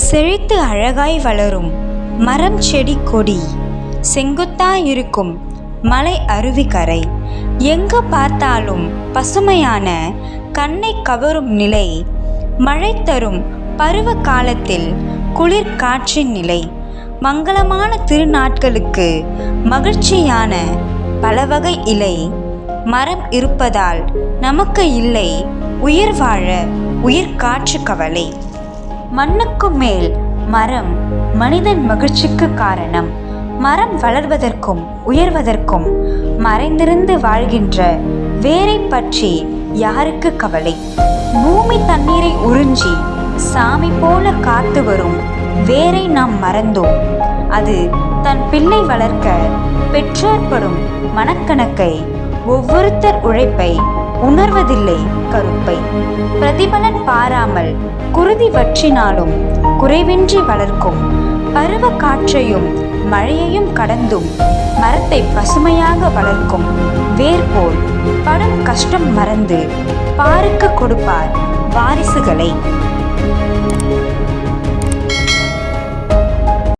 செழித்து அழகாய் வளரும் மரம் செடி கொடி. செங்குத்தாயிருக்கும் மலை அருவிக்கரை. எங்கு பார்த்தாலும் பசுமையான கண்ணை கவரும் நிலை. மழை தரும் பருவ காலத்தில் குளிர் காற்றின் நிலை. மங்களமான திருநாட்களுக்கு மகிழ்ச்சியான பலவகை இலை. மரம் இருப்பதால் நமக்கு இல்லை உயிர் வாழ உயிர் காற்று கவலை. மண்ணுக்கு மேல் மரம் மனிதன் மகிழ்ச்சிக்கு காரணம். மரம் வளர்வதற்கும் உயர்வதற்கும் மறைந்திருந்து வாழ்கின்ற வேரை பற்றி யாருக்கு கவலை? பூமி தண்ணீரை உறிஞ்சி சாமி போல காத்து வரும் வேரை நாம் மறந்தோம். அது தன் பிள்ளை வளர்க்க பெற்றோர் படும் மனக்கணக்கை ஒவ்வொருத்தர் உழைப்பை உணர்வதில்லை கருப்பை. பிரதிபலன் பாராமல் குருதி வற்றினாலும் குறைவின்றி வளர்க்கும் பருவ காற்றையும் மழையையும் கடந்தும் மரத்தை பசுமையாக வளர்க்கும் வேர் போல் படும் கஷ்டம் மறந்து பாருக்கு கொடுப்பார் வாரிசுகளை.